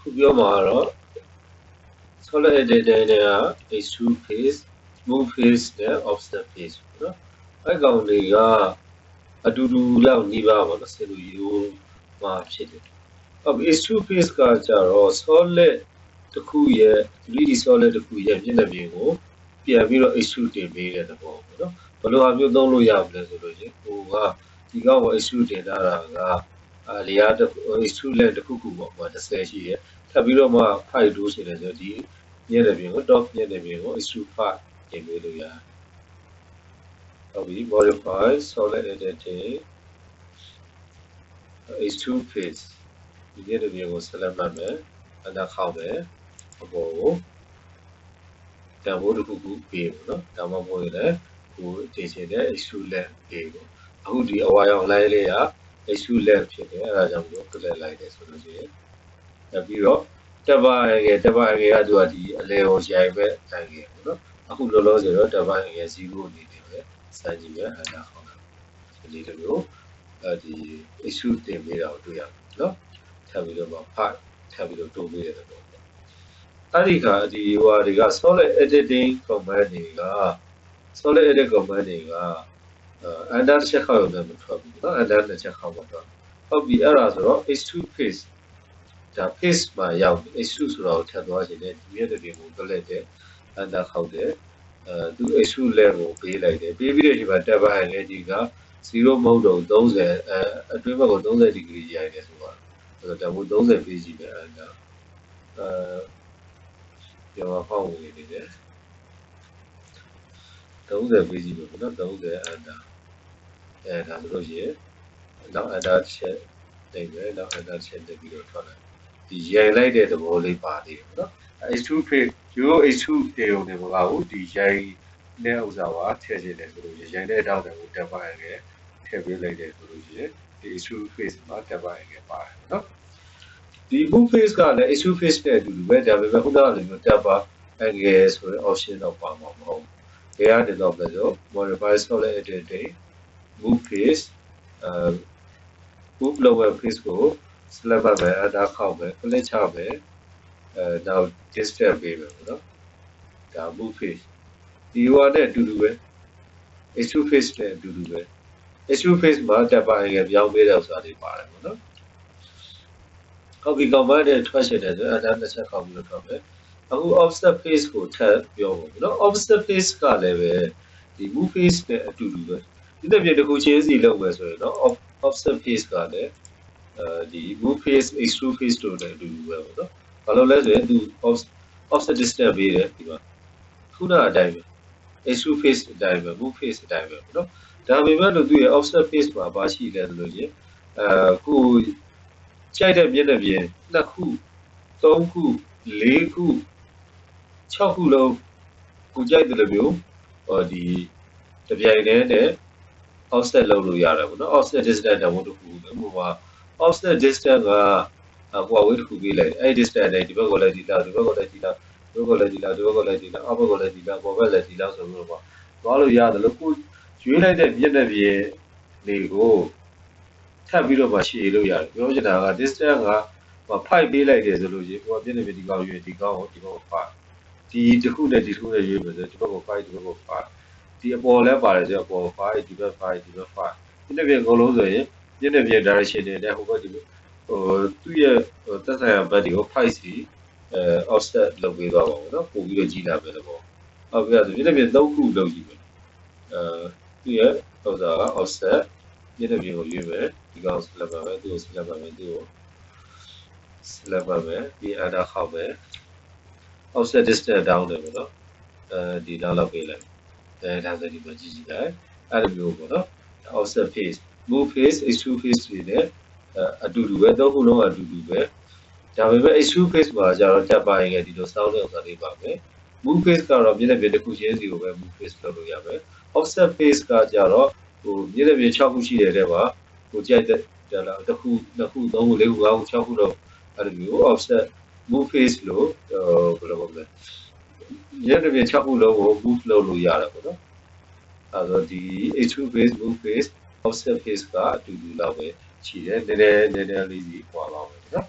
ခုပြောမှာတော့ solid editor တွေက extrude face move face နဲ့ offset face ပေါ့နော်အဲ့ကောင်တွေကအတူတူလောက်နှီးပါပါတော့ဆယ်လိုရိုးမှာဖြစ်တယ်အခု extrude face ကကြတော့ solid တစ်ခုရဲ့ 3D solid တစ်ခုရဲ့မျက်နှာပြင်ကိုပြန်ပြီးတော့ extrude တင်ပေးတဲ့သဘောပေါ့နော်ဘယ်လိုအမျိုးသုံးလို့ရမလဲဆိုလို့ချင်းဟိုကဒီကောင်ကို extrude တင်ထားတာက အာလေယာတစ်ခု extrude length တစ်ခုခုပေါ့ဟို30ရှိရဲ့ထပ်ပြီးတော့မှ5တိုးရှိတယ်ဆိုတော့ဒီမျက်နှာပြင်ကို top မျက်နှာပြင်ကို extrude 5တင်ပေးလို့ရတယ်ဟုတ်ပြီ modify solid editing extrude face ဒီမျက်နှာပြင်ကို select မှတ်မယ်အနာခောက်မယ်အပေါ်ကိုတန်ဖိုးတစ်ခုခုပေးပေါ့နော်ဒါမှမဟုတ်ရင်လည်းကိုတင်ချင်တဲ့ extrude length ပေးပေါ့အခုဒီအဝါရောင် line လေးက extrude length ဖြစ်တယ်အဲဒါကြောင့်မလို့ click လိုက်တယ်ဆိုလို့ရှိရင်နောက်ပြီးတော့တက်ပါငယ်တက်ပါငယ်ကသူကဒီအလဲကိုရိုက်ပဲတန်ငယ်ပေါ့နော်အခုလောလောဆယ်တော့တက်ပါငယ်0အနေနဲ့ပဲစမ်းကြည့်ရအနာခောက်တာဒီလိုမျိုးအဲဒီ extrude တင်ပေးတာကိုတွေ့ရမယ်နော်ထပ်ပြီးတော့မှ part ထပ်ပြီးတော့တိုးပေးတဲ့သဘောပေါ့အဲ့ဒီကဒီဟိုဟာတွေက solid editing command တွေက solid edit command တွေက အန်ဒါတစ်ချက်ခောက်ရုံနဲ့မထွက်ဘူးနော်အန်ဒါတစ်ချက်ခောက်မထွက်ဟုတ်ပြီအဲ့ဒါဆိုတော့ H2 phase ဒါ phase မှာရောက်ပြီ H2 ဆိုတာကိုထပ်သွားခြင်းနဲ့ဒီရက်တွေကိုတွက်လိုက်တဲ့အန်ဒါခောက်တယ်အဲသူ H2 level ကိုပေးလိုက်တယ်ပေးပြီးတဲ့ဒီမှာတက်ပိုင်းလေဒီက0မဟုတ်တော့30အဲအတွင်းဘက်ကို30ဒီဂရီရိုက်တယ်ဆိုတော့အဲ့တော့ဒါမို့30 phase ကြီးပဲအန်ဒါအဲပြောဟောက်ဝင်နေတယ်30 phase ပဲနော်30အန်ဒါ အဲဒါဆိုလို့ရှိရင်နောက် enter ချက်တိတ်ပဲနောက် enter ချက်တက်ပြီးတော့ထွက်လာဒီရိုင်လိုက်တဲ့သဘောလေးပါသေးတယ်ပေါ့နော် H2 page 0 H2 တေုံနေမကဘူးဒီရိုင်တဲ့ဥစ္စာပါထည့်ခြင်းတယ်ဆိုလို့ရိုင်တဲ့အတောက်တွေကိုတက်ပါရခဲ့ထည့်ပေးလိုက်တယ်ဆိုလို့ရှိရင်ဒီ H2 face မှာတက်ပါရခဲ့ပါတယ်နော်ဒီ book face ကလည်း H2 face နဲ့အတူတူပဲဒါပေမဲ့ခုနကလိုမျိုးတက်ပါအငယ်ဆိုတဲ့ option တော့ပါမှာမဟုတ်ဘူး။ဒီကနေတော့ပဲဆို modify solid editing move face အဲ move lower face ကို select ပါမယ်အတားခောက်မယ် click ချမယ်အဲနောက် distance ပေးမယ်ပေါ့နော်ဒါ move face ဒီဟိုနဲ့အတူတူပဲ h2 face နဲ့အတူတူပဲ h2 face မှာတက်ပါရင်ပြောင်းပေးတဲ့ဥစ္စာတွေပါတယ်ပေါ့နော်ဟုတ်ပြီ command နဲ့ထွက်ရှင်တယ်ဆိုအတားတစ်ချက်ခောက်ပြီးတော့ထွက်မယ်အခု offset face ကိုထပ်ပြောပါဘူးเนาะ offset face ကလည်းပဲဒီ move face နဲ့အတူတူပဲ ဒီတစ်ပြေတစ်ခုချင်းစီလုပ်မယ်ဆိုရင်တော့ offset phase ကလည်းအဲဒီ move phase extrude phase တို့လည်းအတူတူပဲပေါ့နော်။ဘာလို့လဲဆိုရင်သူ offset distance ပေးတယ်ဒီမှာခုနအတိုင်းပဲ extrude phase အတိုင်းပဲ move phase အတိုင်းပဲပေါ့နော်။ဒါပေမဲ့လို့သူရဲ့ offset phase မှာဘာရှိလဲဆိုလို့ရင်အဲကိုကြိုက်တဲ့မျက်နှာပြင်နှစ်ခုသုံးခုလေးခု၆ခုလုံးကိုကြိုက်တယ်လို့မျိုးဟောဒီတပြိုင်တည်းနဲ့ offset လုပ်လို့ရတယ်ပေါ့နော် offset distance တော့တစ်ခုပဲဟိုမှာ offset distance ကဟိုဝေးတစ်ခုပေးလိုက်အဲ့ distance နဲ့ဒီဘက်ကလည်းဒီလောက်ဒီဘက်ကလည်းဒီလောက်ဒီဘက်ကလည်းဒီလောက်ဒီဘက်ကလည်းဒီလောက်အောက်ဘက်ကလည်းဒီလောက်ပေါ်ဘက်လည်းဒီလောက်ဆိုလို့ပေါ့သွားလို့ရတယ်လို့ကိုရွေးလိုက်တဲ့မျက်နှာပြင်လေးကိုထပ်ပြီးတော့မှရှည်လို့ရတယ်ပြောချင်တာက distance ကဖိုက်ပေးလိုက်တယ်ဆိုလို့ရှိရင်ကိုကမျက်နှာပြင်ဒီကောင်ရွေးဒီကောင်ကိုဒီကောင်ဖိုက်ဒီတစ်ခုနဲ့ဒီတစ်ခုနဲ့ရွေးမယ်ဆိုဒီဘက်ကို5ဒီဘက်ကို5 ဒီအပေါ်လဲပါတယ်ဆိုအပေါ်5ဒီဘက်5ဒီဘက်5ဒီတစ်ပြင်အကုန်လုံးဆိုရင်ညနေပြင် direction တွေနဲ့ဟိုဘက်ဒီဟိုသူ့ရဲ့သက်ဆိုင်ရာဘက်တွေကို5စီအဲ offset လုပ်ပေးသွားပါဘူးเนาะပို့ပြီးတော့ကြီးလာမယ်လို့ပေါ့ဟုတ်ပြီဆိုညနေပြင်3ခုလုပ်ကြည့်မယ်အဲသူ့ရဲ့ဟိုစားက offset ညနေပြင်ကိုရွေးမယ်ဒီကောင် select ပါမယ်သူ့ကို select ပါမယ်သူ့ကို select ပါမယ်ဒီအတားခောက်မယ် offset distance down တယ်ပေါ့နော်အဲဒီလောက်လောက်ပေးလိုက်အဲ ဒါဆိုဒီမှာကြည့်ကြည့်လိုက်အဲ့လိုမျိုးပေါ့နော် offset face move face extrude face တွေနဲ့အတူတူပဲသုံးခုလုံးအတူတူပဲဒါပေမဲ့ extrude face မှာကျတော့တက်ပါရင်ဒီလို sound တဲ့ဥစ္စာလေးပါမယ် move face ကတော့မျက်နှာပြင်တစ်ခုချင်းစီကိုပဲ move face လုပ်လို့ရမယ် offset face ကကျတော့ဟိုမျက်နှာပြင်6ခုရှိတဲ့တဲ့မှာဟိုကြိုက်တဲ့ဒါလားတစ်ခုနှစ်ခုသုံးခုလေးခုငါးခု6ခုတော့အဲ့လိုမျိုး offset move face လို့ဘယ်လိုပြောလဲ ရဲတပြည့်6ခုလုံးကို move လုပ်လို့ရတယ်ပေါ့နော်အဲတော့ဒီ h2 face move face offset face ကအတူတူလောက်ပဲရှိတယ်နည်းနည်းနည်းနည်းလေးကြီးပွားပါမယ်နော်